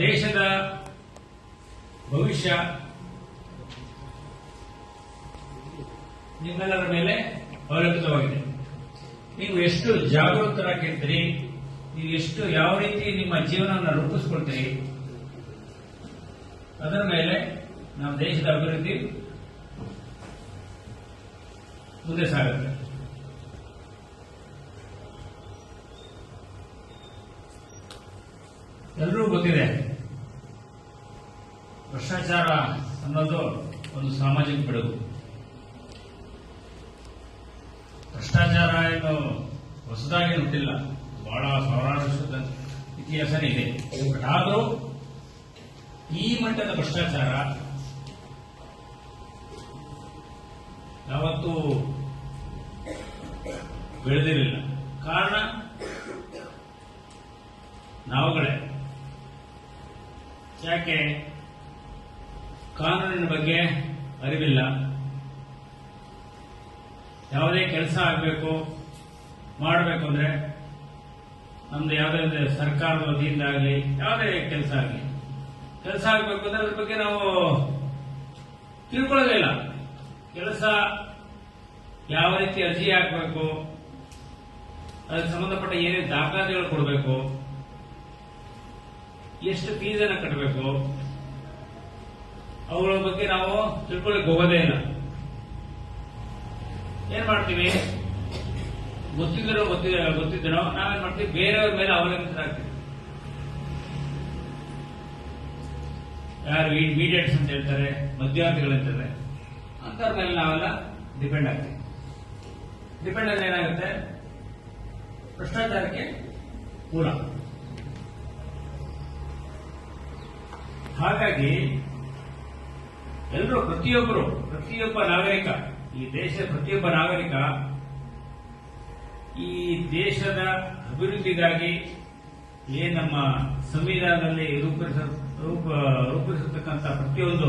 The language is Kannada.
ದೇಶದ ಭವಿಷ್ಯ ನಿಮ್ಮೆಲ್ಲರ ಮೇಲೆ ಅವಲಂಬಿತವಾಗಿದೆ. ನೀವು ಎಷ್ಟು ಜಾಗೃತರಾಗಿರ್ತೀರಿ, ನೀವು ಎಷ್ಟು ಯಾವ ರೀತಿ ನಿಮ್ಮ ಜೀವನವನ್ನು ರೂಪಿಸ್ಕೊಳ್ತೀರಿ, ಅದರ ಮೇಲೆ ನಮ್ಮ ದೇಶದ ಅಭಿವೃದ್ಧಿ ಮುಂದೆ ಸಾಗುತ್ತೆ. ಎಲ್ಲರೂ ಗೊತ್ತಿದೆ. ಭ್ರಷ್ಟಾಚಾರ ಅನ್ನೋದು ಒಂದು ಸಾಮಾಜಿಕ ಬಿಡುಗು. ಭ್ರಷ್ಟಾಚಾರ ಏನು ಹೊಸದಾಗಿ ಹುಟ್ಟಿಲ್ಲ. ಬಹಳ ಸಾವಿರಾರು ವರ್ಷದ ಇತಿಹಾಸನೇ ಬಟ್ ಆದರೂ ಈ ಮಟ್ಟದ ಭ್ರಷ್ಟಾಚಾರ ಯಾವತ್ತೂ ಬೆಳೆದಿರಲಿಲ್ಲ. ಕಾರಣ ನಾವುಗಳೇ. ಯಾಕೆ? ಕಾನೂನಿನ ಬಗ್ಗೆ ಅರಿವಿಲ್ಲ. ಯಾವುದೇ ಕೆಲಸ ಆಗಬೇಕು, ಮಾಡಬೇಕು ಅಂದರೆ ನಮ್ದು ಯಾವುದೇ ಸರ್ಕಾರದ ವತಿಯಿಂದ ಆಗಲಿ, ಯಾವುದೇ ಕೆಲಸ ಆಗಲಿ. ಕೆಲಸ ಆಗಬೇಕು ಅಂದರೆ ಅದ್ರ ಬಗ್ಗೆ ನಾವು ತಿಳ್ಕೊಳ್ಳೋದಿಲ್ಲ ಕೆಲಸ ಯಾವ ರೀತಿ ಅರ್ಜಿ ಹಾಕಬೇಕು, ಅದಕ್ಕೆ ಸಂಬಂಧಪಟ್ಟ ಏನೇನು ದಾಖಲಾತಿಗಳು ಕೊಡಬೇಕು, ಎಷ್ಟು ಫೀಸನ್ನು ಕಟ್ಟಬೇಕು ಅವುಗಳ ಬಗ್ಗೆ ನಾವು ತಿಳ್ಕೊಳ್ಳಿಕ್ ಹೋಗೋದೇ ಇಲ್ಲ. ಏನ್ ಮಾಡ್ತೀವಿ? ಗೊತ್ತಿದ್ದರೋ ಗೊತ್ತಿದ ಗೊತ್ತಿದ್ರು ನಾವೇನ್ ಮಾಡ್ತೀವಿ? ಬೇರೆಯವ್ರ ಮೇಲೆ ಅವಲಂಬಿತರಾಗ್ತೀವಿ ಯಾರು ಮೀಡಿಯೇಟ್ಸ್ ಅಂತ ಹೇಳ್ತಾರೆ ಮಧ್ಯವರ್ತಿಗಳು ಅಂತಾರೆ ಅಂತವ್ರ ಮೇಲೆ ನಾವೆಲ್ಲ ಡಿಪೆಂಡ್ ಆಗ್ತೀವಿ. ಡಿಪೆಂಡ್ ಅಲ್ಲಿ ಏನಾಗುತ್ತೆ? ಭ್ರಷ್ಟಾಚಾರಕ್ಕೆ ಮೂಲ ಹಾಗಾಗಿ ಎಲ್ಲರೂ ಪ್ರತಿಯೊಬ್ಬರು, ಪ್ರತಿಯೊಬ್ಬ ನಾಗರಿಕ, ಈ ದೇಶದ ಪ್ರತಿಯೊಬ್ಬ ನಾಗರಿಕ, ಈ ದೇಶದ ಅಭಿವೃದ್ಧಿಗಾಗಿ ಏನ್ ನಮ್ಮ ಸಂವಿಧಾನದಲ್ಲಿ ರೂಪಿಸ, ರೂಪ, ರೂಪಿಸತಕ್ಕಂಥ ಪ್ರತಿಯೊಂದು